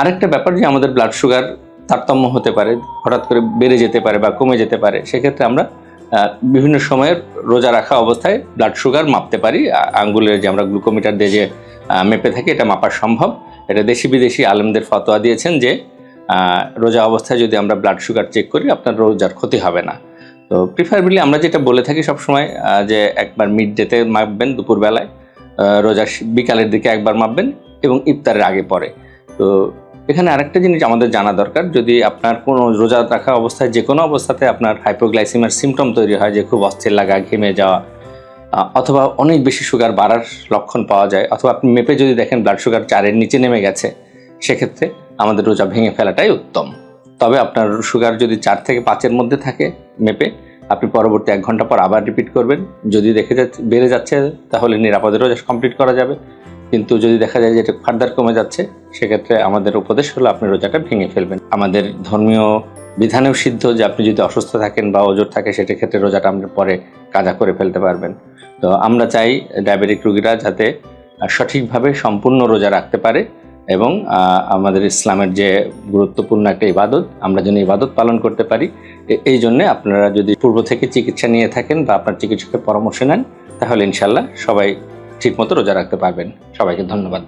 আরেকটা ব্যাপার যে আমাদের ব্লাড সুগার তারতম্য হতে পারে, হঠাৎ করে বেড়ে যেতে পারে বা কমে যেতে পারে, সেক্ষেত্রে আমরা বিভিন্ন সময়ের রোজা রাখা অবস্থায় ব্লাড সুগার মাপতে পারি। আঙ্গুলের যে আমরা গ্লুকোমিটার দিয়ে যে মেপে থাকি, এটা মাপা সম্ভব। এটা দেশি বিদেশি আলেমদের ফতোয়া দিয়েছেন যে রোজা অবস্থায় যদি আমরা ব্লাড সুগার চেক করি, আপনার রোজার ক্ষতি হবে না। তো প্রিফারেবলি আমরা যেটা বলে থাকি সবসময় যে একবার মিড ডেতে মাপবেন দুপুরবেলায় রোজা বিকালের দিকে একবার মাপবেন এবং ইফতারের আগে পরে। তো এখানে আরেকটা জিনিস আমাদের জানা দরকার, যদি আপনার কোনো রোজা রাখা অবস্থায় যে কোনো অবস্থাতে আপনার হাইপোগ্লাইসিমার সিমটম তৈরি হয়, যে খুব অস্থির লাগা, ঘেমে যাওয়া অথবা অনেক বেশি সুগার বাড়ার লক্ষণ পাওয়া যায়, অথবা আপনি মেপে যদি দেখেন ব্লাড সুগার চারের নিচে নেমে গেছে, সেক্ষেত্রে আমাদের রোজা ভেঙে ফেলাটাই উত্তম। তবে আপনার সুগার যদি চার থেকে পাঁচের মধ্যে থাকে মেপে, আপনি পরবর্তী এক ঘণ্টা পর আবার রিপিট করবেন। যদি দেখে বেড়ে যাচ্ছে, তাহলে নিরাপদে রোজা কমপ্লিট করা যাবে। কিন্তু যদি দেখা যায় যে এটা ফার্দার কমে যাচ্ছে, সেক্ষেত্রে আমাদের উপদেশ হলো আপনি রোজাটা ভেঙে ফেলবেন। আমাদের ধর্মীয় বিধানেও সিদ্ধ যে আপনি যদি অসুস্থ থাকেন বা ওজোর থাকে সেটার ক্ষেত্রে রোজাটা আপনি পরে কাজা করে ফেলতে পারবেন। তো আমরা চাই ডায়াবেটিক রুগীরা যাতে সঠিকভাবে সম্পূর্ণ রোজা রাখতে পারে এবং আমাদের ইসলামের যে গুরুত্বপূর্ণ একটা ইবাদত, আমরা যেন ইবাদত পালন করতে পারি। এই জন্যে আপনারা যদি পূর্ব থেকে চিকিৎসা নিয়ে থাকেন বা আপনার চিকিৎসকের পরামর্শ নেন, তাহলে ইনশাল্লাহ সবাই ঠিকমতো রোজা রাখতে পারবেন। সবাইকে ধন্যবাদ।